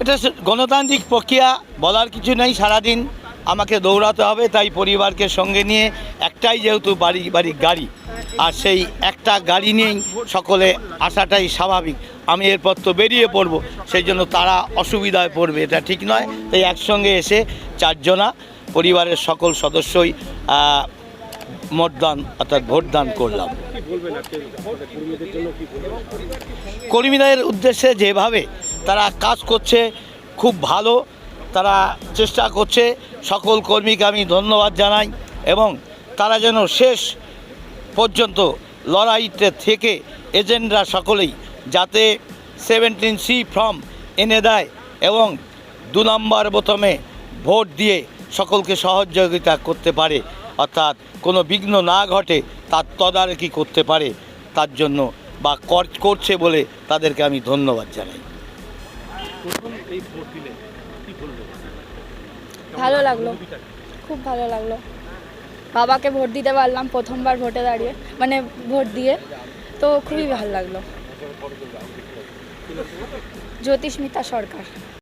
এটা গণতান্ত্রিক প্রক্রিয়া বলার কিছু নেই, সারাদিন আমাকে দৌড়াতে হবে, তাই পরিবারকে সঙ্গে নিয়ে একটাই যেহেতু বাড়ি বাড়ি, গাড়ি, আর সেই একটা গাড়ি নিয়েই সকলে আসাটাই স্বাভাবিক। আমি এরপর তো বেরিয়ে পড়ব, সেই জন্য তারা অসুবিধায় পড়বে, এটা ঠিক নয়। তাই একসঙ্গে এসে চারজনা, পরিবারের সকল সদস্যই মতদান, অর্থাৎ ভোটদান করলাম। কর্মীদের উদ্দেশ্যে যেভাবে তারা কাজ করছে খুব ভালো, তারা চেষ্টা করছে, সকল কর্মীকে আমি ধন্যবাদ জানাই এবং তারা যেন শেষ পর্যন্ত লড়াইতে থেকে এজেন্টরা সকলেই যাতে সেভেন্টিন সি ফর্ম এনে দেয় এবং দু নম্বর প্রথমে ভোট দিয়ে সকলকে সহযোগিতা করতে পারে, অর্থাৎ কোনো বিঘ্ন না ঘটে তার তদারকি করতে পারে, তার জন্য বা কর- করছে বলে তাদেরকে আমি ধন্যবাদ জানাই। ভালো লাগল খুব ভালো লাগল। বাবাকে ভোট দিতে পারলাম প্রথমবার ভোটে দাঁড়িয়ে মানে ভোট দিয়ে। তো খুবই ভালো লাগল। জ্যোতিস্মিতা সরকার।